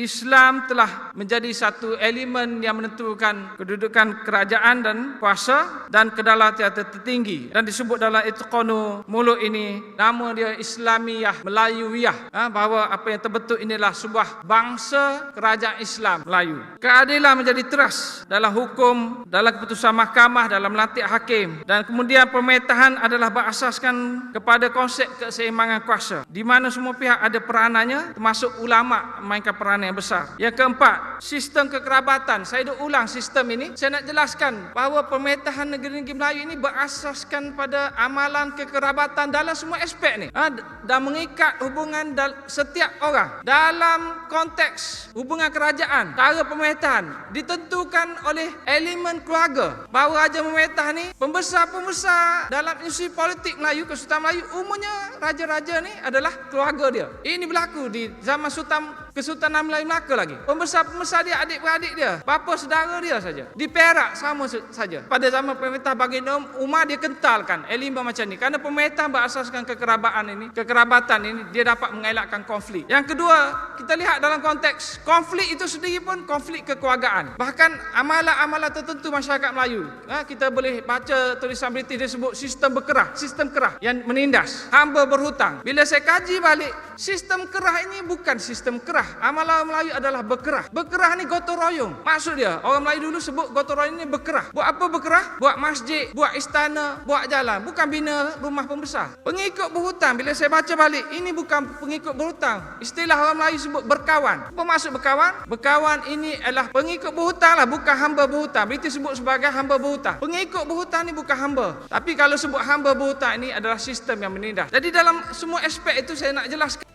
Islam telah menjadi satu elemen yang menentukan kedudukan kerajaan dan kuasa dan kedaulatan tertinggi. Dan disebut dalam itqanu mulut ini nama dia Islamiyah Melayuiyah. Ha, bahawa apa yang terbentuk inilah sebuah bangsa kerajaan Islam Melayu. Keadilan menjadi teras dalam hukum, dalam keputusan mahkamah, dalam melantik hakim. Dan kemudian pemerintahan adalah berasaskan kepada konsep keseimbangan kuasa di mana semua pihak ada peranannya termasuk ulama memainkan peranan yang besar. Yang keempat, sistem kekerabatan. Saya dah ulang sistem ini. Saya nak jelaskan bahawa pemerintahan negeri-negeri Melayu ini berasaskan pada amalan kekerabatan dalam semua aspek ni. Ha, dan mengikat hubungan setiap orang dalam konteks hubungan kerajaan, cara pemerintahan ditentukan oleh elemen keluarga. Bahawa raja memerintah ni pembesar-pembesar dalam institusi politik Melayu, Kesultanan Melayu umumnya raja-raja ni adalah keluarga dia. Ini berlaku di zaman Sultan Kesultanan Melayu Melaka lagi. Pembesar-pembesar dia adik-beradik dia, bapa saudara dia saja. Di Perak sama saja. Pada zaman pemerintah Baginda Umar dia kentalkan elemen macam ni. Kerana pemerintah berasaskan kekerabatan ini, kekerabatan ini dia dapat mengelakkan konflik. Yang kedua, kita lihat dalam konteks konflik itu sendiri pun konflik kekeluargaan. Bahkan amalan-amalan tertentu masyarakat Melayu. Ha, kita boleh baca tulisan British dia sebut sistem berkerah, sistem kerah yang menindas, hamba berhutang. Bila saya kaji balik, sistem kerah ini bukan sistem kerah. Amalan Melayu adalah berkerah. Berkerah ni gotong royong. Maksud dia, orang Melayu dulu sebut gotong royong ni berkerah. Buat apa berkerah? Buat masjid, buat istana, buat jalan. Bukan bina rumah pembesar. Pengikut berhutang, bila saya baca balik, ini bukan pengikut berhutang. Istilah orang Melayu sebut berkawan. Apa maksud berkawan? Berkawan ini adalah pengikut berhutang lah, bukan hamba berhutang. British sebut sebagai hamba berhutang. Pengikut berhutang ni bukan hamba. Tapi kalau sebut hamba berhutang ini adalah sistem yang menindas. Jadi dalam semua aspek itu saya nak jelaskan.